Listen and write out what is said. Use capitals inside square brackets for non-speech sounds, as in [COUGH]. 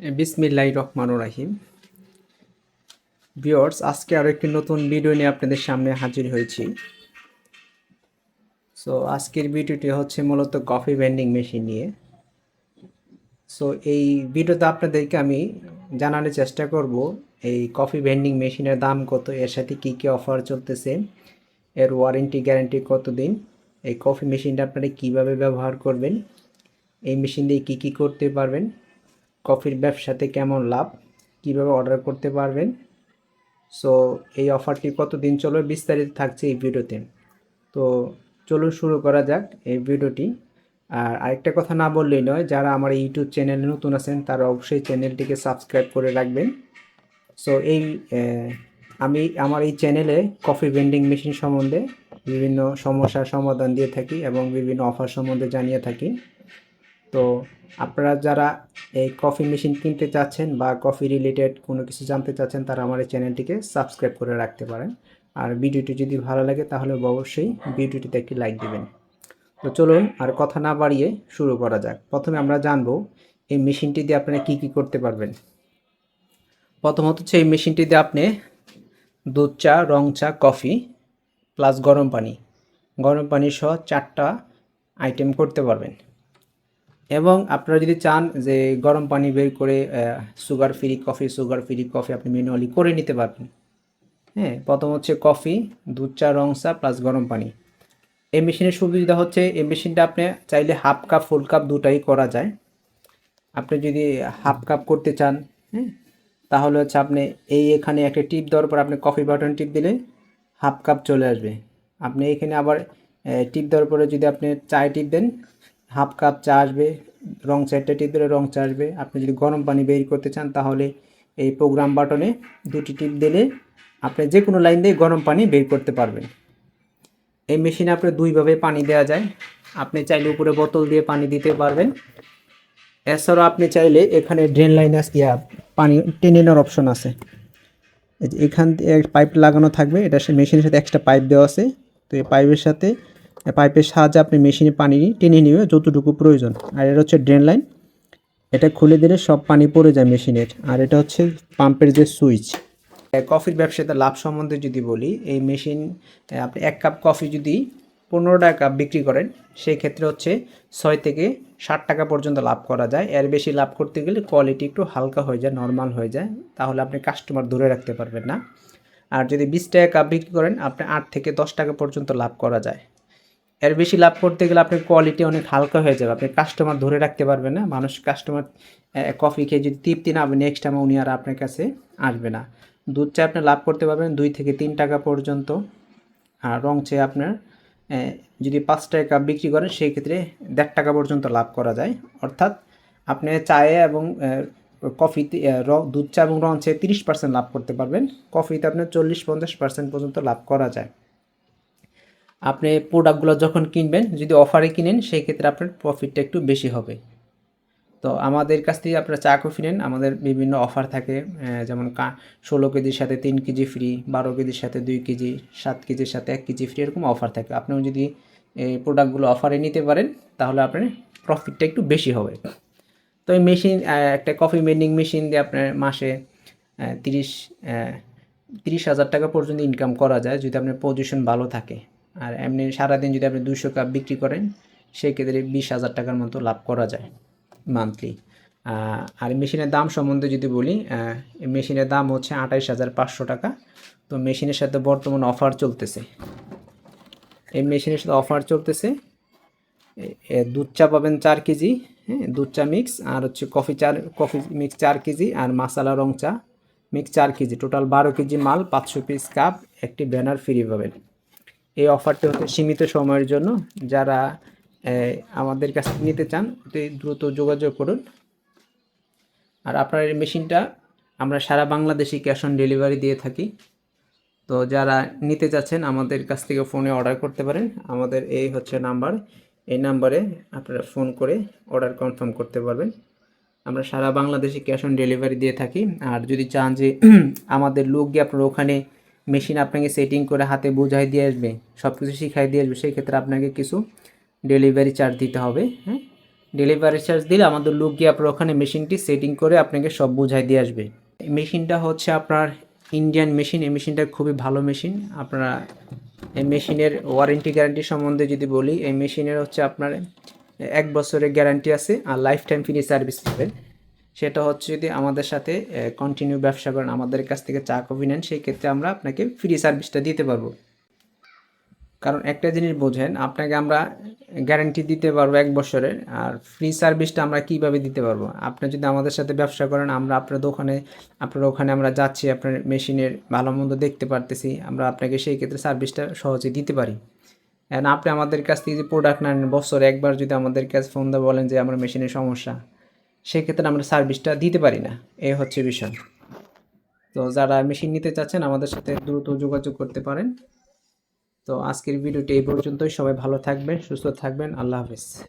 বিসমিল্লাহ রহমান রাহিম। ভিওর্স আজকে আরও একটি নতুন ভিডিও নিয়ে আপনাদের সামনে হাজির হয়েছি। সো আজকের ভিডিওটি হচ্ছে মূলত কফি ভেন্ডিং মেশিন নিয়ে। সো এই ভিডিওতে আপনাদেরকে আমি জানানোর চেষ্টা করব, এই কফি ভেন্ডিং মেশিনের দাম কত, এর সাথে কী কী অফার চলতেছে, এর ওয়ারেন্টি গ্যারান্টি কতদিন এই কফি মেশিনটা আপনারা কীভাবে ব্যবহার করবেন, এই মেশিন দিয়ে কী কী করতে পারবেন কফির ব্যবসাতে কেমন লাভ? কীভাবে অর্ডার করতে পারবেন? সো এই অফারটি কতদিন চলবে বিস্তারিত থাকছে এই ভিডিওতে। তো চলুন শুরু করা যাক এই ভিডিওটি আর আরেকটা কথা না বললেই নয়, যারা আমার ইউটিউব চ্যানেলে নতুন আছেন, তারা অবশ্যই চ্যানেলটিকে সাবস্ক্রাইব করে রাখবেন। সো এই আমি আমার এই চ্যানেলে কফি ভেন্ডিং মেশিন সম্বন্ধে বিভিন্ন সমস্যার সমাধান দিয়ে থাকি এবং বিভিন্ন অফার সম্বন্ধে জানিয়ে থাকি। তো আপনারা যারা এই কফি মেশিন কিনতে চাচ্ছেন বা কফি রিলেটেড কোনো কিছু জানতে চাচ্ছেন, তারা আমার এই চ্যানেলটিকে সাবস্ক্রাইব করে রাখতে পারেন। আর ভিডিওটি যদি ভালো লাগে, তাহলে অবশ্যই ভিডিওটিতে একটি লাইক দেবেন। তো চলুন আর কথা না বাড়িয়ে শুরু করা যাক। প্রথমে আমরা জানব, এই মেশিনটি দিয়ে আপনারা কী কী করতে পারবেন? প্রথমত হচ্ছে এই মেশিনটি দিয়ে আপনি দুধ চা, রং চা, কফি প্লাস গরম পানি। গরম পানি সহ চারটা আইটেম করতে পারবেন। এবং আপনারা যদি চান যে গরম পানি বের করে sugar free coffee sugar free coffee আপনি ম্যানুয়ালি করে নিতে পারবেন। হ্যাঁ প্রথম হচ্ছে কফি দুধ, চা, রং, চা প্লাস গরম পানি। এই মেশিনের সুবিধা হচ্ছে, এই মেশিনটা আপনি চাইলে হাফ কাপ ফুল কাপ দুটাই করা যায়। আপনি যদি হাফ কাপ করতে চান হ্যাঁ তাহলে হচ্ছে আপনি এই এখানে একটা টিপ দেওয়ার পর আপনি কফি বাটন টিপ দিলে হাফ কাপ চলে আসবে। আপনি এখানে আবার টিপ দেওয়ার পরে যদি আপনি চায় টিপ দেন হাফ কাপ চা আসবে, রং চারটে টিপ দিলে রং চা আসবে। আপনি যদি গরম পানি বের করতে চান, তাহলে এই প্রোগ্রাম বাটনে দুটি টিপ দিলে আপনি যে কোনো লাইন দিয়ে গরম পানি বের করতে পারবেন। এই মেশিনে আপনি দুইভাবে পানি দেওয়া যায়। আপনি চাইলে উপরে বোতল দিয়ে পানি দিতে পারবেন। এছাড়াও আপনি চাইলে এখানে ড্রেন লাইন আছে পানি টেনে নেওয়ার অপশন আছে। এখান থেকে পাইপ লাগানো থাকবে, এটা সে মেশিনের সাথে এক্সট্রা পাইপ দেওয়া আছে। তো এই পাইপের সাথে পাইপের সাহায্যে আপনি মেশিনে পানি টেনে নেবে যতটুকু প্রয়োজন। আর এটা হচ্ছে ড্রেন লাইন এটা খুলে দিলে সব পানি পড়ে যায় মেশিনের। আর এটা হচ্ছে পাম্পের যে সুইচ। কফির ব্যবসাতে লাভ সম্বন্ধে যদি বলি, এই মেশিন আপনি এক কাপ কফি যদি পনেরো টাকা বিক্রি করেন সেই ক্ষেত্রে হচ্ছে ছয় থেকে ষাট টাকা পর্যন্ত লাভ করা যায়। এর বেশি লাভ করতে গেলে কোয়ালিটি একটু হালকা হয়ে যায় নর্মাল হয়ে যায়। তাহলে আপনি কাস্টমার ধরে রাখতে পারবেন না। আর যদি বিশ টাকা কাপ বিক্রি করেন, আপনি আট থেকে দশ টাকা পর্যন্ত লাভ করা যায়। এর বেশি লাভ করতে গেলে আপনার কোয়ালিটি অনেক হালকা হয়ে যাবে। আপনি কাস্টমার ধরে রাখতে পারবেন না। মানুষ কাস্টমার কফি খেয়ে যদি তৃপ্তি না হবে নেক্সট টাইম উনি আর আপনার কাছে আসবে না। দুধ চা আপনি লাভ করতে পারবেন দুই থেকে তিন টাকা পর্যন্ত। আর রং চা আপনার যদি পাঁচ টাকা কাপ বিক্রি করেন, সেই ক্ষেত্রে দেড় টাকা পর্যন্ত লাভ করা যায়। অর্থাৎ আপনি চায়ে এবং কফিতে দুধ চা এবং রং চা তিরিশ পার্সেন্ট লাভ করতে পারবেন। কফিতে আপনার চল্লিশ পঞ্চাশ পার্সেন্ট পর্যন্ত লাভ করা যায়। আপনি প্রোডাক্টগুলো যখন কিনবেন, যদি অফারে কিনেন সেই ক্ষেত্রে আপনার প্রফিটটা একটু বেশি হবে। তো আমাদের কাছ থেকে আপনারা চা, কফি নেন। আমাদের বিভিন্ন অফার থাকে যেমন কা, ষোলো কেজির সাথে তিন কেজি ফ্রি বারো কেজির সাথে দুই কেজি, সাত কেজির সাথে এক কেজি ফ্রি এরকম অফার থাকে। আপনিও যদি এই প্রোডাক্টগুলো অফারে নিতে পারেন, তাহলে আপনার প্রফিটটা একটু বেশি হবে। তো এই মেশিন একটা কফি মেন্ডিং মেশিন দিয়ে আপনার মাসে তিরিশ তিরিশ হাজার টাকা পর্যন্ত ইনকাম করা যায়, যদি আপনার পজিশন ভালো থাকে। আর এমনি সারাদিন যদি আপনি দুশো কাপ বিক্রি করেন সেই ক্ষেত্রে বিশ হাজার টাকার মতো লাভ করা যায় মান্থলি আর মেশিনের দাম সম্বন্ধে যদি বলি মেশিনের দাম হচ্ছে আঠাইশ হাজার পাঁচশো টাকা। তো মেশিনের সাথে বর্তমান অফার চলতেছে। এই মেশিনের সাথে অফার চলতেছে দুধ চা পাবেন চার কেজি হ্যাঁ দুধ চা মিক্স আর হচ্ছে কফি চার কফি মিক্স চার কেজি, আর মশালা রং চা মিক্স চার কেজি। টোটাল বারো কেজি মাল, পাঁচশো পিস কাপ একটি ব্যানার ফ্রি পাবেন। এই অফারটি হচ্ছে সীমিত সময়ের জন্য। যারা আমাদের কাছে নিতে চান, অতি দ্রুত যোগাযোগ করুন। আর আপনার এই মেশিনটা আমরা সারা বাংলাদেশে ক্যাশ অন ডেলিভারি দিয়ে থাকি। তো যারা নিতে চাচ্ছেন, আমাদের কাছ থেকে ফোনে অর্ডার করতে পারেন। আমাদের এই হচ্ছে নাম্বার। এই নাম্বারে আপনারা ফোন করে অর্ডার কনফার্ম করতে পারবেন। আমরা সারা বাংলাদেশে ক্যাশ অন ডেলিভারি দিয়ে থাকি। আর যদি চান যে, [CLEARS THROAT] আমাদের লোক গিয়ে আপনার ওখানে মেশিন আপনাকে সেটিং করে হাতে বোঝাই দিয়ে আসবে সব কিছু শিখাই দিয়ে আসবে সেই ক্ষেত্রে আপনাকে কিছু ডেলিভারি চার্জ দিতে হবে হ্যাঁ? ডেলিভারি চার্জ দিলে আমাদের লোক গিয়ে আপনার ওখানে মেশিনটি সেটিং করে আপনাকে সব বুঝাই দিয়ে আসবে। মেশিনটা হচ্ছে আপনার ইন্ডিয়ান মেশিন এই মেশিনটা খুবই ভালো মেশিন আপনারা এই মেশিনের ওয়ারেন্টি গ্যারান্টি সম্বন্ধে যদি বলি, এই মেশিনের হচ্ছে আপনার এক বছরের গ্যারান্টি আছে আর লাইফ টাইম ফ্রি সার্ভিস পাবেন সেটা হচ্ছে যদি আমাদের সাথে কন্টিনিউ ব্যবসা করেন, আমাদের কাছ থেকে চা, কফি নেন, সেই ক্ষেত্রে আমরা আপনাকে ফ্রি সার্ভিসটা দিতে পারব। কারণ একটা জিনিস বোঝেন, আপনাকে আমরা গ্যারান্টি দিতে পারব এক বছরের আর ফ্রি সার্ভিসটা আমরা কীভাবে দিতে পারব? আপনি যদি আমাদের সাথে ব্যবসা করেন, আমরা আপনার দোকানে, আপনার ওখানে আমরা যাচ্ছি, আপনার মেশিনের ভালো মন্দ দেখতে পারতেছি, আমরা আপনাকে সেই ক্ষেত্রে সার্ভিসটা সহজে দিতে পারি। এখন আপনি আমাদের কাছ থেকে যে প্রোডাক্ট নেন, বছরে একবার যদি আমাদের কাছে ফোন দিয়ে, বলেন যে, আমার মেশিনের সমস্যা। সেক্ষেত্রে আমরা সার্ভিসটা দিতে পারি না। এ হচ্ছে বিষয়। তো যারা মেশিন নিতে চাচ্ছেন, আমাদের সাথে দ্রুত যোগাযোগ করতে পারেন। তো আজকের ভিডিওটি এই পর্যন্তই। সবাই ভালো থাকবেন, সুস্থ থাকবেন। আল্লাহ হাফেজ।